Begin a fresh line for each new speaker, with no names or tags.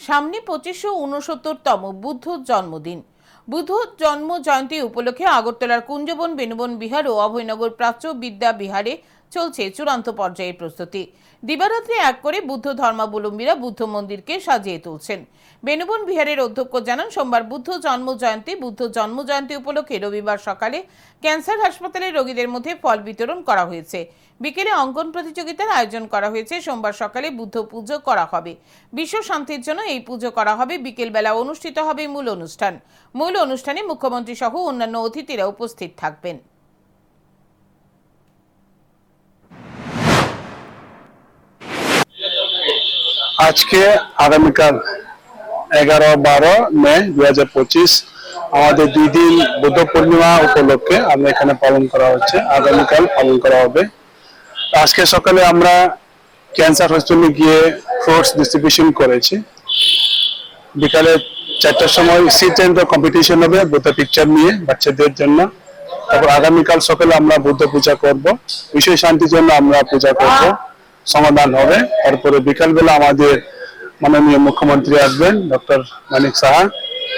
সামনে পঁচিশশো উনসত্তরতম বুদ্ধ জন্মদিন। বুদ্ধ জন্ম জয়ন্তী উপলক্ষে আগরতলার কুঞ্জবন, বেনবন বিহার ও অভয়নগর প্রাচ্য বিদ্যা বিহারে চলছে চূড়ান্ত পর্যায়ের প্রস্তুতি। দিবারাত্রি এক করে বুদ্ধ ধর্মাবলম্বীরা বুদ্ধ মন্দিরকে সাজিয়ে তুলছেন। বেনুবন বিহারের অধ্যক্ষ জানান, সোমবার বুদ্ধ জন্ম জয়ন্তী বুদ্ধ জন্ম জয়ন্তী উপলক্ষে রবিবার সকালে ক্যান্সার হাসপাতালের রোগীদের মধ্যে ফল বিতরণ করা হয়েছে। বিকেলে অঙ্কন প্রতিযোগিতার আয়োজন করা হয়েছে। সোমবার সকালে বুদ্ধ পুজো করা হবে। বিশ্ব শান্তির জন্য এই পুজো করা হবে। বিকেলবেলা অনুষ্ঠিত হবে মূল অনুষ্ঠান। মূল অনুষ্ঠানে মুখ্যমন্ত্রী সহ অন্যান্য অতিথিরা উপস্থিত থাকবেন।
আজকে আগামীকাল এগারো, বারো মে দুই হাজার পঁচিশ, আমাদের দুই দিন বুদ্ধ পূর্ণিমা উপলক্ষে আমরা এখানে পালন করা হচ্ছে। আগামীকাল পালন করা হবে। আজকে সকালে আমরা ক্যান্সার হসপিটালে গিয়ে ফ্রুটস ডিস্ট্রিবিউশন করেছি। বিকালে চারটার সময় সিট এন্ড কম্পিটিশন হবে, বুদ্ধ পিকচার নিয়ে বাচ্চাদের জন্য। তারপর আগামীকাল সকালে আমরা বুদ্ধ পূজা করব। বিশ্ব শান্তির জন্য আমরা পূজা করব। সমাধান হবে। তারপরে বিকালবেলা আমাদের মাননীয় মুখ্যমন্ত্রী আসবেন ডক্টর মানিক সাহা।